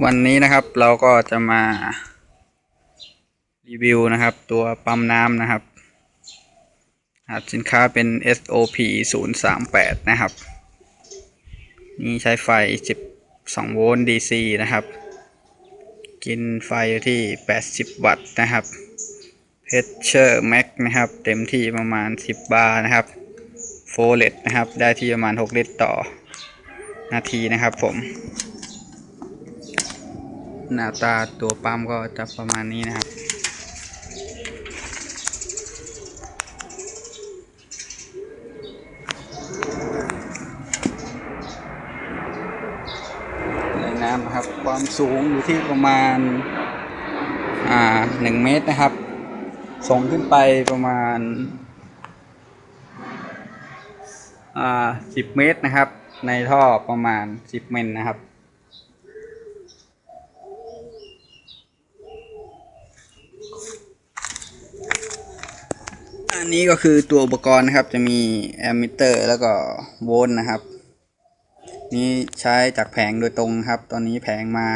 วันนี้นะครับเราก็จะมารีวิวนะครับ ตัวปั๊มน้ำนะครับหัสสินค้าเป็น SOP 0 3 8 นะครับ นี่ใช้ไฟ 12 โวลต์ DC นะครับ กินไฟอยู่ที่ 80 วัตต์นะครับเพชเชอร์แม็กนะครับ เต็มที่ประมาณ 10 บาร์นะครับโฟเลตนะครับ ได้ที่ประมาณ 6 ลิตรต่อนาทีนะครับผม หน้าตาตัวปั๊มก็จะประมาณนี้นะครับแรงน้ำนะครับความสูงอยู่ที่ประมาณอ่าหนึ่งเมตรนะครับส่งขึ้นไปประมาณอ่าสิบเมตรนะครับ ในท่อประมาณสิบเมตรนะครับ อันนี้ก็คือตัวอุปกรณ์นะครับ จะมีแอมมิเตอร์แล้วก็โวลต์นะครับ นี่ใช้จากแผงโดยตรงครับ ตอนนี้แผงมา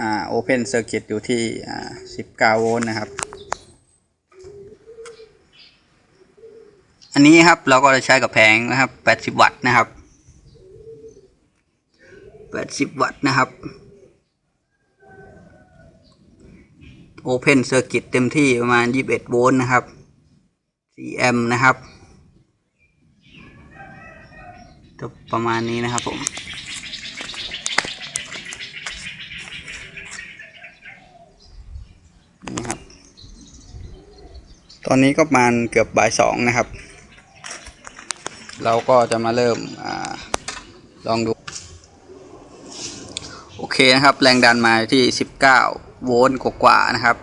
อ่าโอเพนเซอร์กิตอยู่ที่อ่า19 โวลต์นะครับ อันนี้ครับเราก็จะใช้กับแผงนะครับ 80 วัตต์นะครับ 80 วัตต์นะครับ โอเพนเซอร์กิตเต็มที่ประมาณ 21 โวลต์นะครับ4แอมป์นะครับจะประมาณนี้นะครับผมนี่ครับ ตอนนี้ก็ประมาณเกือบบ่ายสองนะครับ เราก็จะมาเริ่มอลองดู โอเคนะครับ แรงดันมาที่ 19 โวลต์กว่าๆนะครับ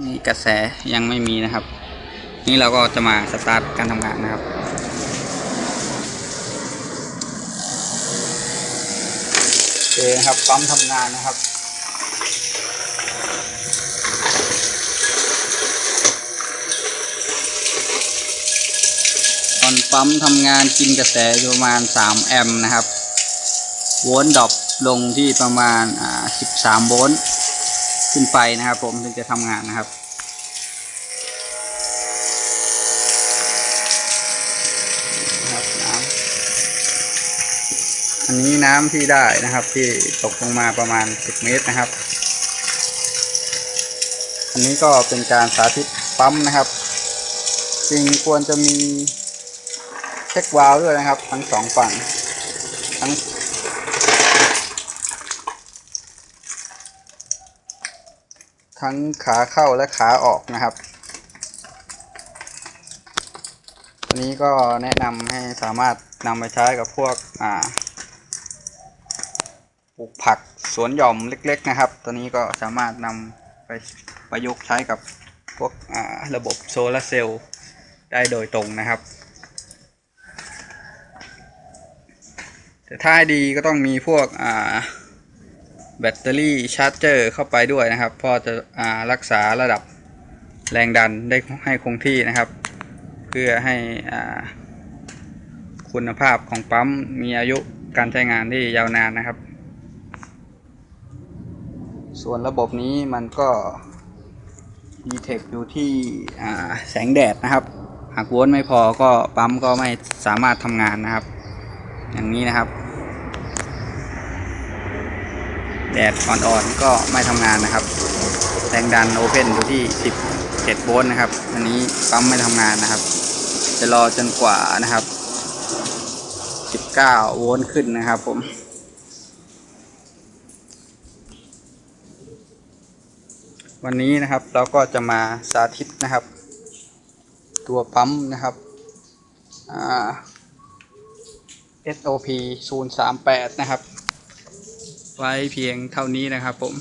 นี่กระแสยังไม่มีนะครับ นี่เราก็จะมาสตาร์ทการทำงานนะครับโอเคนะครับปั๊มทำงานนะครับตอนปั๊มทำงานกินกระแสอยู่ประมาณ 3 แอมป์นะครับ โวลต์ดรอป ลงที่ประมาณอ่า13 โวลต์ขึ้นไปนะครับ ผมถึงจะทำงานนะครับนะครับน้ำอันนี้น้ำที่ได้นะครับที่ตกลงมาประมาณ 10 เมตรนะครับ อันนี้ก็เป็นการสาธิตปั๊มนะครับจริงควรจะมีเช็ควาล์วด้วยนะครับ ทั้งสองฝั่งทั้ง ทั้งขาเข้าและขาออกนะครับอันนี้ก็แนะนำให้สามารถนำไปใช้กับพวกปลูกผักสวนหย่อมเล็ก ๆ นะครับ ตัวนี้ก็สามารถนำไปประยุกต์ใช้กับพวกระบบโซลาร์เซลล์ได้โดยตรงนะครับแต่ถ้าดีก็ต้องมีพวกอ่า แบตเตอรี่ชาร์จเจอร์เข้าไปด้วยนะครับเพราะจะอารักษาระดับแรงดันได้ให้คงที่นะครับ เพื่อให้อ่าคุณภาพของปั๊มมีอายุการใช้งานที่ยาวนานนะครับ ส่วนระบบนี้มันก็ดีเทคอยู่ที่แสงแดดนะครับ หากวลต์ไม่พอก็ปั๊มก็ไม่สามารถทำงานนะครับ อย่างนี้นะครับ แดดอ่อนๆก็ไม่ทำงานนะครับ แรงดันโอเพนอยู่ที่ 17 โวลต์นะครับ อันนี้ปั๊มไม่ทำงานนะครับ จะรอจนกว่านะครับ 19 โวลต์ขึ้นนะครับผมวันนี้นะครับเราก็จะมาสาธิตนะครับ ตัวปั๊มนะครับ SOP 038 นะครับ ไว้เพียงเท่านี้นะครับผม